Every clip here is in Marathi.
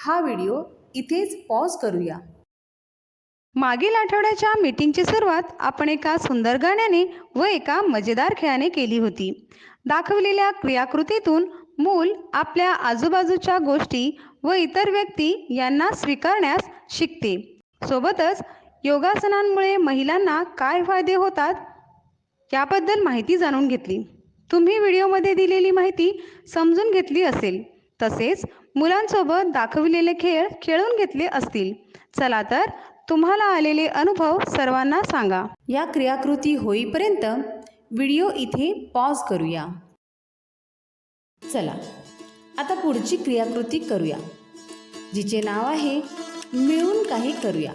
हा व्हिडिओ इथेच पॉज करूया. मागील आठवड्याच्या मीटिंगची सुरुवात आपण एका सुंदर गाण्याने व एका मजेदार खेळाने केली होती. दाखवलेल्या क्रियाकृतीतून मूल आपल्या आजूबाजूच्या गोष्टी व इतर व्यक्ती यांना स्वीकारण्यास शिकते. सोबतच योगासनांमुळे महिलांना काय फायदे होतात याबद्दल माहिती जाणून घेतली. तुम्ही व्हिडिओमध्ये दिलेली माहिती समजून घेतली असेल. तसेच मुलांसोबत दाखविलेले खेळ खेळून घेतले असतील. चला तर तुम्हाला आलेले अनुभव सर्वांना सांगा. या क्रियाकृती होईपर्यंत व्हिडिओ इथे पॉज करूया. चला आता पुढची क्रियाकृती करूया जिचे नाव आहे मिळून काही करूया.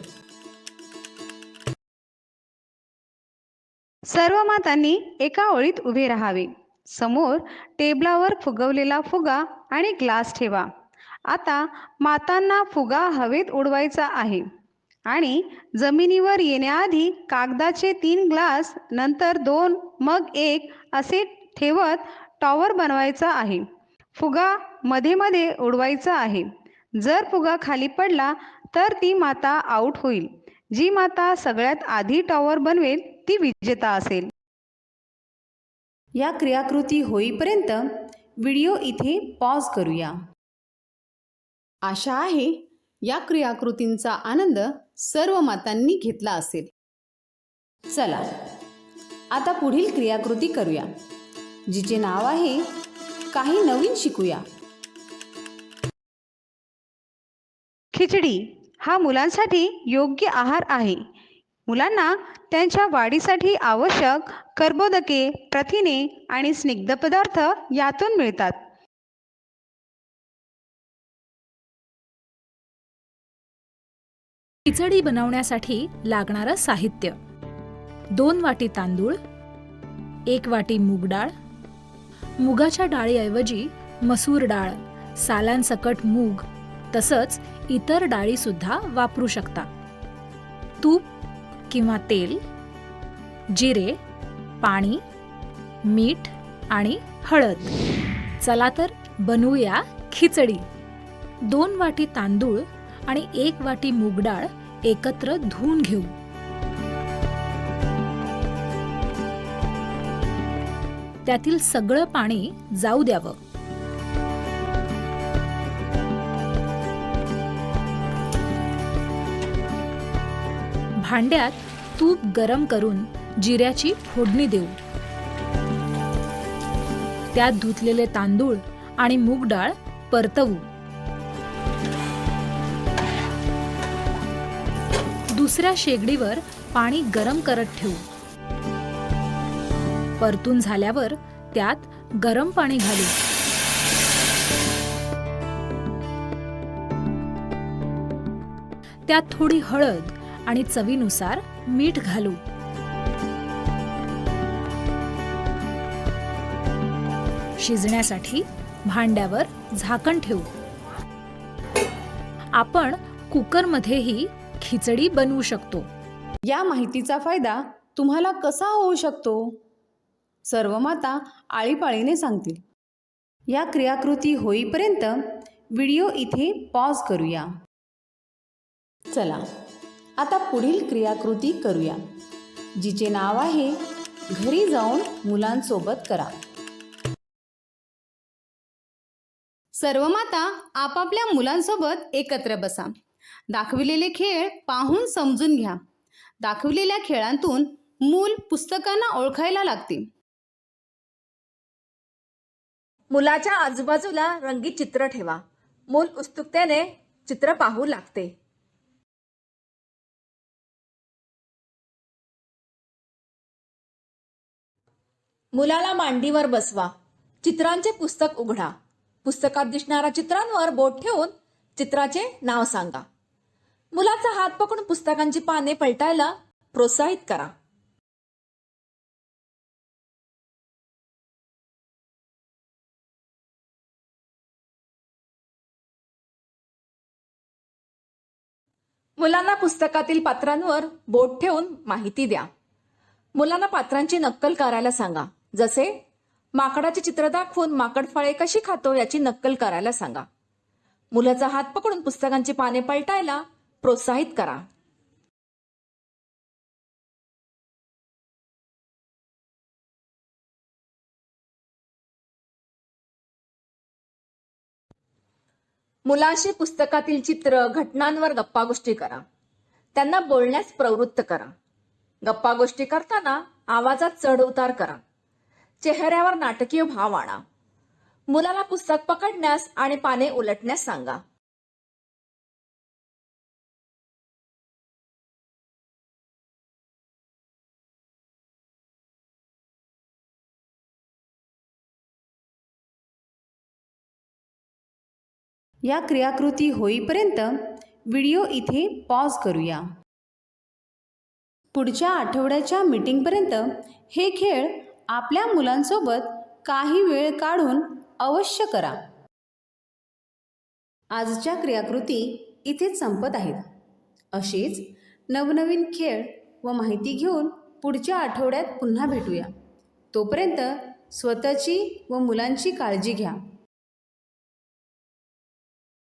सर्व मातांनी एका ओळीत उभे राहावे. समोर टेबलावर फुगवलेला फुगा आणि ग्लास ठेवा. आता मातांना फुगा हवेत उडवायचा आहे. आणि जमिनीवर येण्याआधी कागदाचे तीन ग्लास नंतर दोन मग एक असे ठेवत टॉवर बनवायचा आहे. फुगा मध्ये मध्ये उडवायचा आहे. जर फुगा खाली पडला तर ती माता आऊट होईल. जी माता सगळ्यात आधी टॉवर बनवेल ती विजेता असेल. या क्रियाकृती होईपर्यंत व्हिडिओ इथे पॉज करूया. आशा आहे या क्रियाकृतींचा आनंद सर्व मातांनी घेतला असेल. चला आता पुढील क्रियाकृती करूया जिचे नाव आहे काही नवीन शिकूया. खिचडी हा मुलांसाठी योग्य आहार आहे. मुलांना त्यांच्या वाढीसाठी आवश्यक कर्बोदके प्रथिने आणि स्निग्ध पदार्थ यातून मिळतात. खिचडी बनवण्यासाठी लागणारं साहित्य. दोन वाटी तांदूळ एक वाटी मूग डाळ. मुगाच्या डाळीऐवजी मसूर डाळ सालांसकट मूग तसंच इतर डाळीसुद्धा वापरू शकता. तूप किंवा तेल जिरे पाणी मीठ आणि हळद. चला तर बनवूया खिचडी. दोन वाटी तांदूळ आणि एक वाटी मूग डाळ एकत्र धुवून घेऊ. त्यातील सगळं पाणी जाऊ द्यावं. भांड्यात तूप गरम करून जिऱ्याची फोडणी देऊ. त्यात धुतलेले तांदूळ आणि मूग डाळ परतवू. दुसऱ्या शेगडीवर पाणी गरम करत ठेवू. परतून झाल्यावर त्यात गरम पाणी घालू. त्यात थोडी हळद आणि चवीनुसार मीठ घालू. शिजण्यासाठी भांड्यावर झाकण ठेवू. आपण कुकरमध्येही खिचडी बनवू शकतो. या माहितीचा फायदा तुम्हाला कसा होऊ शकतो? सर्व माता आळीपाळीने सांगतील. या क्रियाकृती होईपर्यंत व्हिडिओ इथे पॉज करूया. चला आता पुढील क्रियाकृती करूया. जिचे नाव आहे घरी जाऊन मुलांसोबत करा. सर्व माता आपापल्या मुलांसोबत एकत्र बसा. दाखविलेले खेळ पाहून समजून घ्या. दाखविलेल्या खेळांतून मूल पुस्तकांना ओळखायला लागते मुलाच्या आजूबाजूला रंगीत चित्र ठेवा. मूल उत्सुकतेने चित्र पाहू लागते. मुलाला मांडीवर बसवा. चित्रांचे पुस्तक उघडा. पुस्तकात दिसणाऱ्या चित्रांवर बोट ठेवून चित्राचे नाव सांगा. मुलाचा हात पकडून पुस्तकांची पाने पलटायला प्रोत्साहित करा. मुलांना पुस्तकातील पात्रांवर बोट ठेवून माहिती द्या. मुलांना पात्रांची नक्कल करायला सांगा. जसे माकडाचे चित्र दाखवून माकड फळे कशी खातो याची नक्कल करायला सांगा. मुलाचा हात पकडून पुस्तकांची पाने पलटायला प्रोत्साहित करा. मुलांशी पुस्तकातील चित्र घटनांवर गप्पा गोष्टी करा. त्यांना बोलण्यास प्रवृत्त करा. गप्पा गोष्टी करताना आवाजात चढ उतार करा. चेहऱ्यावर नाटकीय भाव आणा. मुलाला पुस्तक पकडण्यास आणि पाने उलटण्यास सांगा. या क्रियाकृती होईपर्यंत व्हिडिओ इथे पॉज करूया. पुढच्या आठवड्याच्या मीटिंगपर्यंत हे खेळ आपल्या मुलांसोबत काही वेळ काढून अवश्य करा. आजच्या क्रियाकृती इथेच संपत आहेत. अशीच नवनवीन खेळ व माहिती घेऊन पुढच्या आठवड्यात पुन्हा भेटूया. तोपर्यंत स्वतःची व मुलांची काळजी घ्या.